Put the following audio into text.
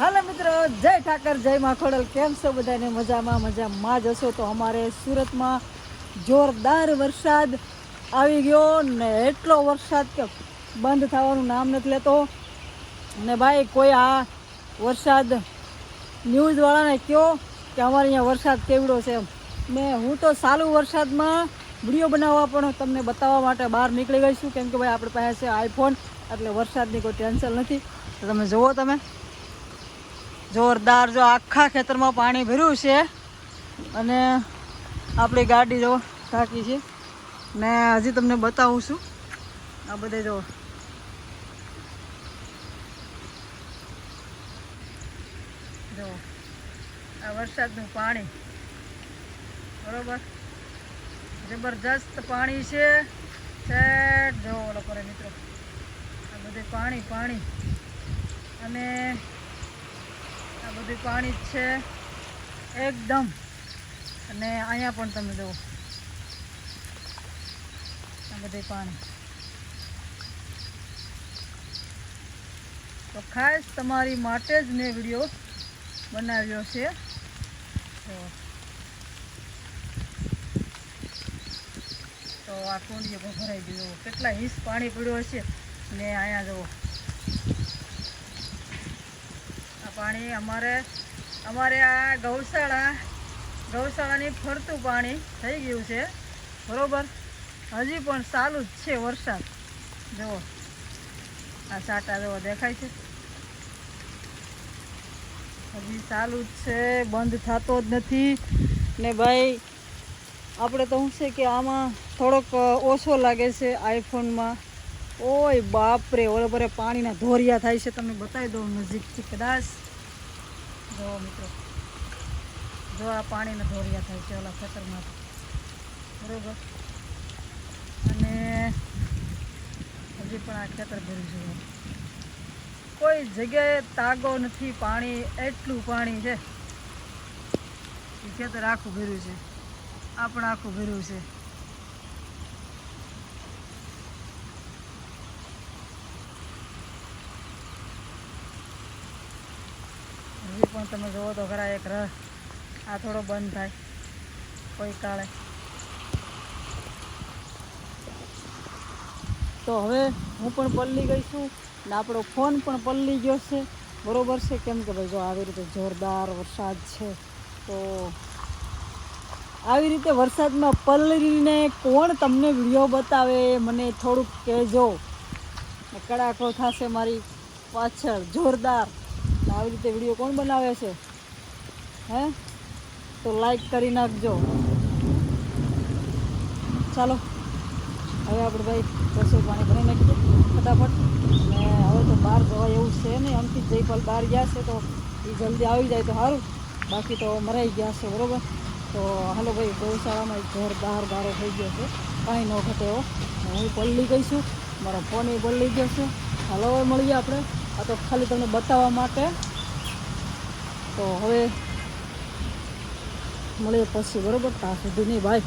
હાલો મિત્રો, જય ઠાકર, જય માખોડલ કેમ છો બધાને? મજામાં મજામાં જ હશો? તો અમારે સુરતમાં જોરદાર વરસાદ આવી ગયો ને એટલો વરસાદ કે બંધ થવાનું નામ નથી લેતો. ને ભાઈ, કોઈ આ વરસાદ ન્યૂઝવાળાને કહો કે અમારે અહીંયા વરસાદ કેવડો છે ને હું તો ચાલુ વરસાદમાં વીડિયો બનાવવા પણ તમને બતાવવા માટે બહાર નીકળી ગઈ છું. કેમ કે ભાઈ, આપણી પાસે છે આઈફોન એટલે વરસાદની કોઈ ટેન્શન નથી. તો તમે જુઓ તમે. જોરદાર જો આખા ખેતરમાં પાણી ભર્યું છે. અને આપણી ગાડી જો થાકી છે. ને હજી તમને બતાવું છું. આ બધે જો. આ વરસાદનું પાણી. બરોબર? જબરજસ્ત પાણી છે. જો મિત્રો. આ બધે પાણી પાણી. અને આ બધું પાણી છે. એકદમ. અને અહીંયા પણ તમે જુઓ. આ બધું પાણી. તો ખાસ તમારી માટે જ મેં વીડિયો બનાવ્યો છે. તો તો આ કુંડીઓ ભરાઈ ગયો. કેટલા ઇંચ પાણી પડ્યો હશે. ને અહીંયા જુઓ આ પાણી, અમારે અમારે આ ગૌશાળા, ગૌશાળાની ફરતું પાણી થઈ ગયું છે. બરોબર? હજી પણ ચાલુ જ છે વરસાદ. જુઓ. આ સાટા જુઓ, દેખાય છે? હજી ચાલુ જ છે, બંધ થતો જ નથી. ને ભાઈ, આપણે તો શું છે કે આમાં થોડોક ઓછો લાગે છે આઈફોનમાં. ઓય બાપરે બરોબર પાણીના ધોરિયા થાય છે. તમને બતાવી દઉં નજીકથી કદાચ. જો મિત્રો. જો આ પાણીને ધોળિયા થાય છે ઓલા ખેતરમાં બરોબર? અને હજી પણ આ ખેતર ભર્યું છે કોઈ જગ્યાએ તાગો નથી, પાણી, એટલું પાણી છે. ખેતર આખું ભર્યું છે. આ પણ આખું ભર્યું છે. હજી પણ તમે જુઓ તો ખરા એક રસ આ થોડો બંધ થાય. કોઈ કાળે. તો હવે હું પણ પલ્લી ગઈ છું ને આપણો ફોન પણ પલ્લી ગયો છે. બરોબર છે? કેમ કે ભાઈ જો આવી રીતે જોરદાર વરસાદ છે, તો આવી રીતે વરસાદમાં પલ્લીને કોણ તમને વીડિયો બતાવે મને થોડુંક કહેજો. કડાકો થશે મારી પાછળ, જોરદાર. ને આવી રીતે વીડિયો કોણ બનાવે છે? હે? તો લાઈક કરી નાખજો. ચાલો. હવે આપણે ભાઈ રસોઈ પાણી ભરી નાખીએ. ફટાફટ. ને હવે તો બહાર જવાય એવું છે નહીં. આમથી જયપાલ બહાર ગયા છે તો એ જલ્દી આવી જાય તો સારું. બાકી તો મરાઈ ગયા છે, બરાબર? તો હાલો ભાઈ, ગૌશાળામાં ઘર બહાર બારો થઈ ગયો છે. કાંઈ ન ઘટે એવો હું પલ્લી ગઈ છું. મારો ફોન એ પલ્લી ગયો છે. હાલો મળીએ આપણે. આ તો ખાલી તમને બતાવવા માટે. તો હવે મળીએ પછી, બરાબર? ત્યાં સુધી નહીં ભાઈ